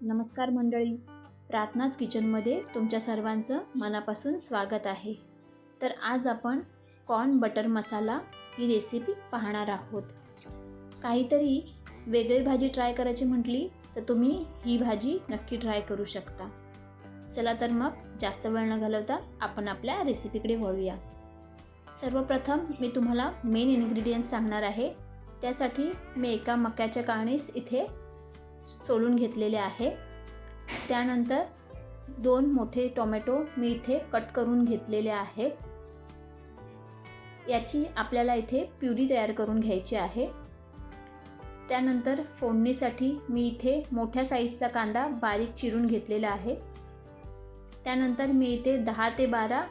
नमस्कार मंडळी. प्रार्थनाच किचनमध्ये तुमच्या सर्वांचं मनापासून स्वागत आहे. तर आज आपण कॉर्न बटर मसाला ही रेसिपी पाहणार आहोत. काहीतरी वेगळी भाजी ट्राय करायची म्हटली तर तुम्ही ही भाजी नक्की ट्राय करू शकता. चला तर मग जास्त वेळ न घालवता आपण आपल्या रेसिपीकडे वळूया. सर्वप्रथम मी तुम्हाला मेन इन्ग्रेडियंट्स सांगणार आहे. त्यासाठी मी एका मक्याच्या काळणीस इथे सोलून घेतलेले आहे. त्यानंतर दोन मोठे टोमॅटो मी इथे कट करून घेतलेले आहेत. याची आपल्याला इथे प्युरी तयार करून घ्यायची आहे. त्यानंतर फोडणीसाठी मी इथे मोठ्या साईजचा कांदा बारीक चिरून घेतलेला आहे. त्यानंतर मी इथे दहा ते बारा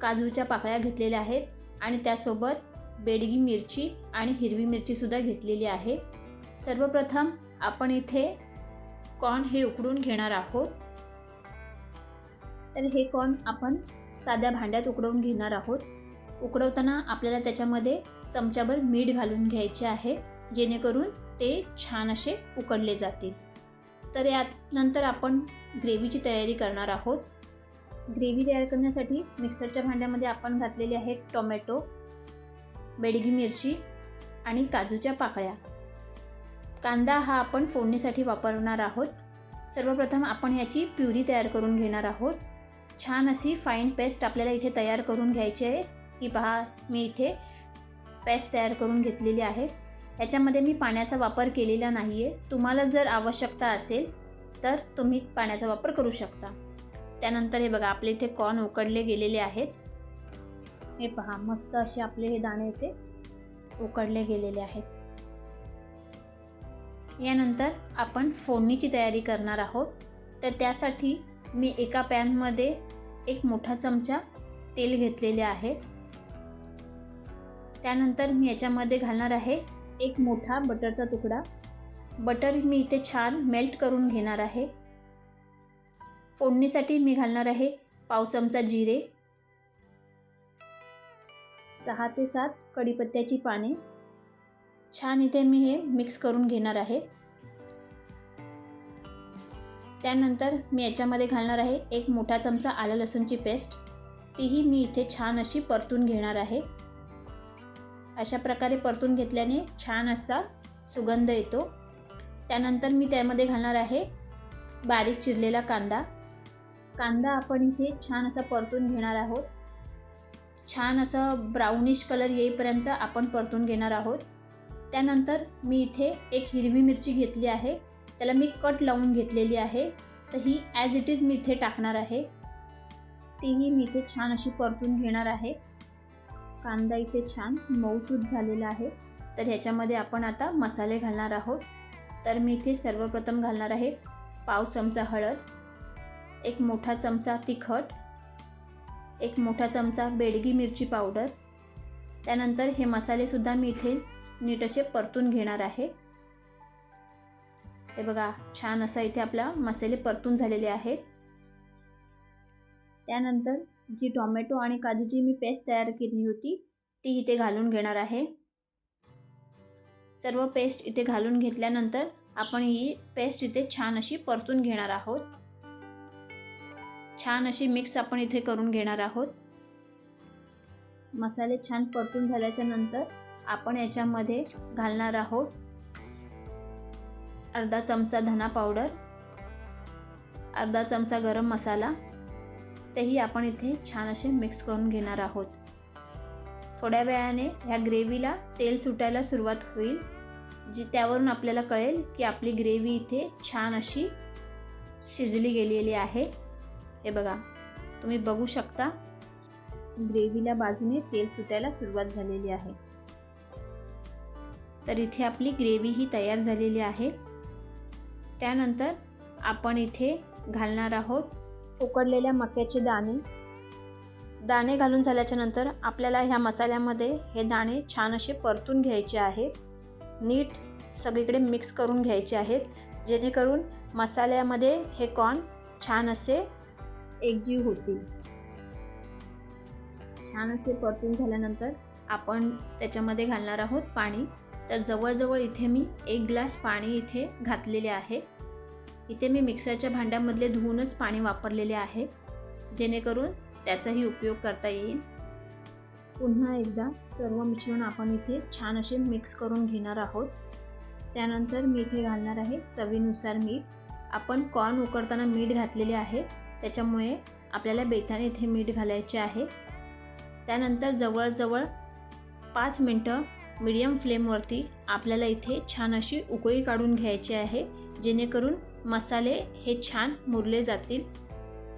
काजूच्या पाकळ्या घेतलेल्या आहेत आणि त्यासोबत बेडगी मिरची आणि हिरवी मिरचीसुद्धा घेतलेली आहे. सर्वप्रथम आपण इथे कॉर्न हे उकडून घेणार आहोत. तर हे कॉर्न आपण साध्या भांड्यात उकडवून घेणार आहोत. उकडवताना आपल्याला त्याच्यामध्ये चमच्याभर मीठ घालून घ्यायचे आहे जेणेकरून ते छान असे उकडले जातील. तर यानंतर आपण ग्रेव्हीची तयारी करणार आहोत. ग्रेव्ही तयार करण्यासाठी मिक्सरच्या भांड्यामध्ये आपण घातलेले आहेत टोमॅटो बेडगी मिरची आणि काजूच्या पाकळ्या. कांदा हा आपण फोडणीसाठी वापरणार आहोत. सर्वप्रथम आपण याची प्युरी तयार करून घेणार आहोत. छान अशी फाईन पेस्ट आपल्याला इथे तयार करून घ्यायची आहे. ही पहा मी इथे पेस्ट तयार करून घेतलेली आहे. याच्यामध्ये मी पाण्याचा वापर केलेला नाही आहे तुम्हाला जर आवश्यकता असेल तर तुम्ही पाण्याचा वापर करू शकता. त्यानंतर हे बघा आपले इथे कॉर्न उकडले गेलेले आहेत. हे पहा मस्त असे आपले हे दाणे इथे उकडले गेलेले आहेत. यानंतर आपण फोडणीची तयारी करणार आहोत. तर त्यासाठी मी एका पॅनमध्ये एक मोठा चमचा तेल घेतलेले आहे. त्यानंतर मी याच्यामध्ये घालणार आहे एक मोठा बटरचा तुकडा. बटर मी इथे छान मेल्ट करून घेणार आहे. फोडणीसाठी मी घालणार आहे पाव चमचा जिरे. सहा ते सात कढीपत्त्याची पाने. छान इथे मी हे मिक्स करून घेणार आहे. त्यानंतर मी याच्यामध्ये घालणार आहे एक मोठा चमचा आलं लसूणची पेस्ट तीही मी इथे छान अशी परतून घेणार आहे. अशा प्रकारे परतून घेतल्याने छान असा सुगंध येतो. त्यानंतर मी त्यामध्ये घालणार आहे बारीक चिरलेला कांदा. कांदा आपण इथे छान असा परतून घेणार आहोत. छान असं ब्राउनिश कलर येईपर्यंत आपण परतून घेणार आहोत. त्यानंतर मी इथे एक हिरवी मिरची घेतली आहे. त्याला मी कट लावून घेतलेली आहे. तर ही ॲज इट इज मी इथे टाकणार आहे. तीही मी इथे छान अशी परतून घेणार आहे. कांदा इथे छान मऊसूद झालेला आहे. तर ह्याच्यामध्ये आपण आता मसाले घालणार आहोत. तर मी इथे सर्वप्रथम घालणार आहे पाव चमचा हळद एक मोठा चमचा तिखट एक मोठा चमचा बेडगी मिरची पावडर. त्यानंतर हे मसालेसुद्धा मी इथे नीट असे परतून घेणार आहे. हे बघा छान असा इथे आपला मसाले परतून झालेले आहेत. त्यानंतर जी टॉमॅटो आणि काजूची मी पेस्ट तयार केली होती ती इथे घालून घेणार आहे. सर्व पेस्ट इथे घालून घेतल्यानंतर आपण ही पेस्ट इथे छान अशी परतून घेणार आहोत. छान अशी मिक्स आपण इथे करून घेणार आहोत. मसाले छान परतून झाल्याच्यानंतर आपण याच्यामध्ये घालणार आहोत अर्धा चमचा धना पावडर अर्धा चमचा गरम मसाला. तेही आपण इथे छान असे मिक्स करून घेणार आहोत. थोड्या वेळाने ह्या ग्रेव्हीला तेल सुटायला सुरुवात होईल जी त्यावरून आपल्याला कळेल की आपली ग्रेव्ही इथे छान अशी शिजली गेलेली आहे. हे बघा तुम्ही बघू शकता ग्रेव्हीला बाजूने तेल सुटायला सुरुवात झालेली आहे. तर इथे आपली ग्रेव्ही ही तयार झालेली आहे. त्यानंतर आपण इथे घालणार आहोत उकडलेल्या मक्याचे दाणे. दाणे घालून झाल्याच्यानंतर आपल्याला ह्या मसाल्यामध्ये हे दाणे छान असे परतून घ्यायचे आहेत. नीट सगळीकडे मिक्स करून घ्यायचे आहेत जेणेकरून मसाल्यामध्ये हे कॉर्न छान असे एकजीव होतील. छान असे परतून झाल्यानंतर आपण त्याच्यामध्ये घालणार आहोत पाणी. तर जवळजवळ इथे मी एक ग्लास पाणी इथे घातलेले आहे. इथे मी मिक्सरच्या भांड्यामधले धुवूनच पाणी वापरलेले आहे. जेणेकरून त्याचाही उपयोग करता येईल. पुन्हा एकदा सर्व मिश्रण आपण इथे छान असे मिक्स करून घेणार आहोत. त्यानंतर मी इथे घालणार आहे. चवीनुसार मीठ. आपण कॉर्न उकडताना मीठ घातलेले आहे. त्याच्यामुळे आपल्याला बेताने इथे मीठ घालायचे आहे. त्यानंतर जवळजवळ पाच मिनटं मीडियम फ्लेमवरती आपल्याला इथे छान अशी उकळी काढून घ्यायची आहे जेणेकरून मसाले हे छान मुरले जातील.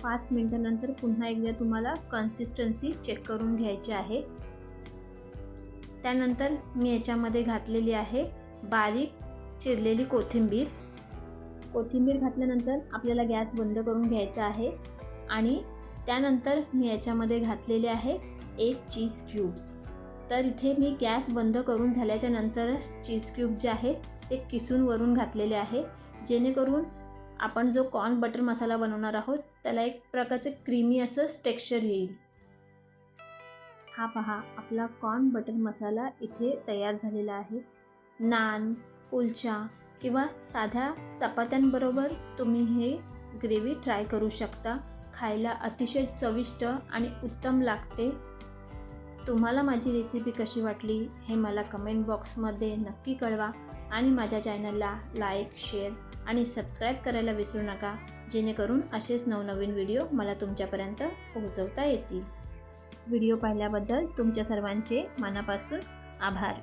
पाच मिनटानंतर पुन्हा एकदा तुम्हाला कन्सिस्टन्सी चेक करून घ्यायची आहे. त्यानंतर मी याच्यामध्ये घातलेली आहे बारीक चिरलेली कोथिंबीर. कोथिंबीर घातल्यानंतर आपल्याला गॅस बंद करून घ्यायचा आहे आणि त्यानंतर मी याच्यामध्ये घातलेले आहे एक चीज क्यूब्स तर इथे मी गॅस बंद करून झाल्याच्या नंतरच चीज क्यूब जे आहे ते किसून वरून घातलेले आहे. जेणेकरून आपण जो कॉर्न बटर मसाला बनवणार आहोत त्याला एक प्रकारचं क्रीमी असं टेक्स्चर येईल. हा पहा आपला कॉर्न बटर मसाला इथे तयार झालेला आहे. नान कुलचा किंवा साध्या चपात्यांबरोबर तुम्ही हे ग्रेव्ही ट्राय करू शकता. खायला अतिशय चविष्ट आणि उत्तम लागते. तुम्हाला माझी रेसिपी कशी वाटली हे मला कमेंट बॉक्समध्ये नक्की कळवा आणि माझ्या चॅनलला लाईक शेअर आणि सबस्क्राईब करायला विसरू नका जेणेकरून असेच नवनवीन व्हिडिओ मला तुमच्यापर्यंत पोहोचवता येतील. व्हिडिओ पाहिल्याबद्दल तुमच्या सर्वांचे मनापासून आभार.